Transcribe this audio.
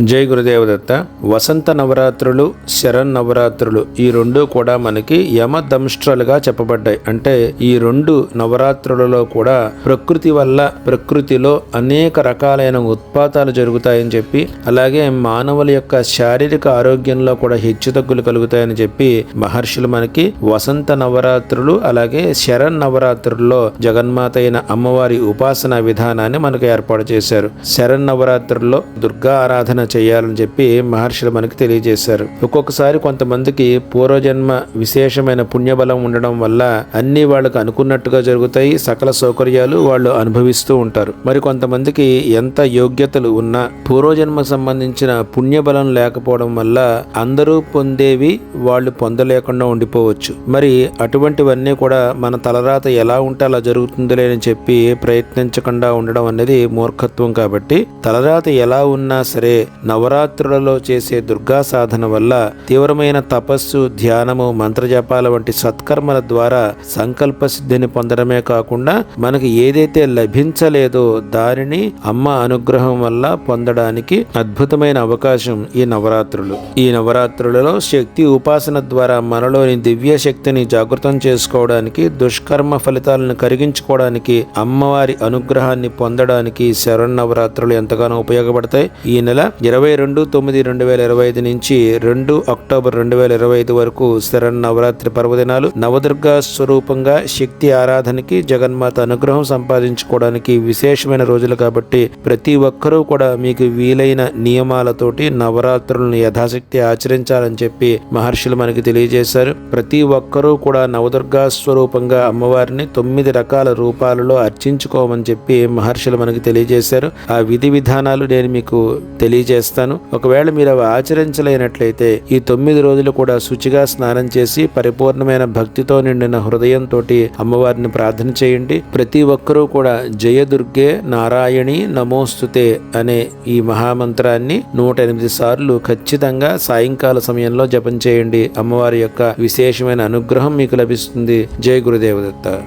జై గురుదేవదత్త. వసంత నవరాత్రులు శరణ్ నవరాత్రులు ఈ రెండు కూడా మనకి యమదంష్ట్రలుగా చెప్పబడ్డాయి. అంటే ఈ రెండు నవరాత్రులలో కూడా ప్రకృతి వల్ల ప్రకృతిలో అనేక రకాలైన ఉత్పాతాలు జరుగుతాయని చెప్పి అలాగే మానవుల యొక్క శారీరక ఆరోగ్యంలో కూడా హెచ్చుతగ్గులు కలుగుతాయని చెప్పి మహర్షులు మనకి వసంత నవరాత్రులు అలాగే శరణ్ నవరాత్రుల్లో జగన్మాత అయిన అమ్మవారి ఉపాసన విధానాన్ని మనకు ఏర్పాటు చేశారు. శరణ్ నవరాత్రుల్లో దుర్గా ఆరాధన చేయాలని చెప్పి మహర్షులు మనకి తెలియజేశారు. ఒక్కొక్కసారి కొంతమందికి పూర్వజన్మ విశేషమైన పుణ్యబలం ఉండడం వల్ల అన్ని వాళ్ళకు అనుకున్నట్టుగా జరుగుతాయి సకల సౌకర్యాలు వాళ్ళు అనుభవిస్తూ ఉంటారు. మరి కొంతమందికి ఎంత యోగ్యతలు ఉన్నా పూర్వజన్మ సంబంధించిన పుణ్యబలం లేకపోవడం వల్ల అందరూ పొందేవి వాళ్ళు పొందలేకుండా ఉండిపోవచ్చు. మరి అటువంటివన్నీ కూడా మన తలరాత ఎలా ఉంటే అలా జరుగుతుందిలే అని చెప్పి ప్రయత్నించకుండా ఉండడం అనేది మూర్ఖత్వం కాబట్టి తలరాత ఎలా ఉన్నా సరే నవరాత్రులలో చేసే దుర్గా సాధన వల్ల తీవ్రమైన తపస్సు ధ్యానము మంత్రజపాల వంటి సత్కర్మల ద్వారా సంకల్ప సిద్ధిని పొందడమే కాకుండా మనకి ఏదైతే లభించలేదో దానిని అమ్మ అనుగ్రహం వల్ల పొందడానికి అద్భుతమైన అవకాశం ఈ నవరాత్రులు. ఈ నవరాత్రులలో శక్తి ఉపాసన ద్వారా మనలోని దివ్య శక్తిని జాగృతం చేసుకోవడానికి దుష్కర్మ ఫలితాలను కరిగించుకోవడానికి అమ్మవారి అనుగ్రహాన్ని పొందడానికి శరణ్ నవరాత్రులు ఎంతగానో ఉపయోగపడతాయి. ఈ నెల ఇరవై రెండు తొమ్మిది రెండు వేల ఇరవై ఐదు నుంచి రెండు అక్టోబర్ రెండు వేల ఇరవై ఐదు వరకు శరణ్ నవరాత్రి పర్వదినాలు నవదుర్గా స్వరూపంగా శక్తి ఆరాధనకి జగన్మాత అనుగ్రహం సంపాదించుకోవడానికి విశేషమైన రోజులు కాబట్టి ప్రతి ఒక్కరూ కూడా మీకు వీలైన నియమాలతోటి నవరాత్రులను యథాశక్తి ఆచరించాలని చెప్పి మహర్షులు మనకి తెలియజేశారు. ప్రతి ఒక్కరూ కూడా నవదుర్గా స్వరూపంగా అమ్మవారిని తొమ్మిది రకాల రూపాలలో అర్చించుకోమని చెప్పి మహర్షులు మనకి తెలియజేశారు. ఆ విధి విధానాలు నేను మీకు తెలియజే చేస్తాను. ఒకవేళ మీరు అవి ఆచరించలేనట్లయితే ఈ తొమ్మిది రోజులు కూడా శుచిగా స్నానం చేసి పరిపూర్ణమైన భక్తితో నిండిన హృదయంతో అమ్మవారిని ప్రార్థన చేయండి. ప్రతి ఒక్కరూ కూడా జయదుర్గే నారాయణి నమోస్తుతే అనే ఈ మహామంత్రాన్ని నూట ఎనిమిది సార్లు ఖచ్చితంగా సాయంకాల సమయంలో జపం చేయండి. అమ్మవారి యొక్క విశేషమైన అనుగ్రహం మీకు లభిస్తుంది. జయ గురుదేవదత్త.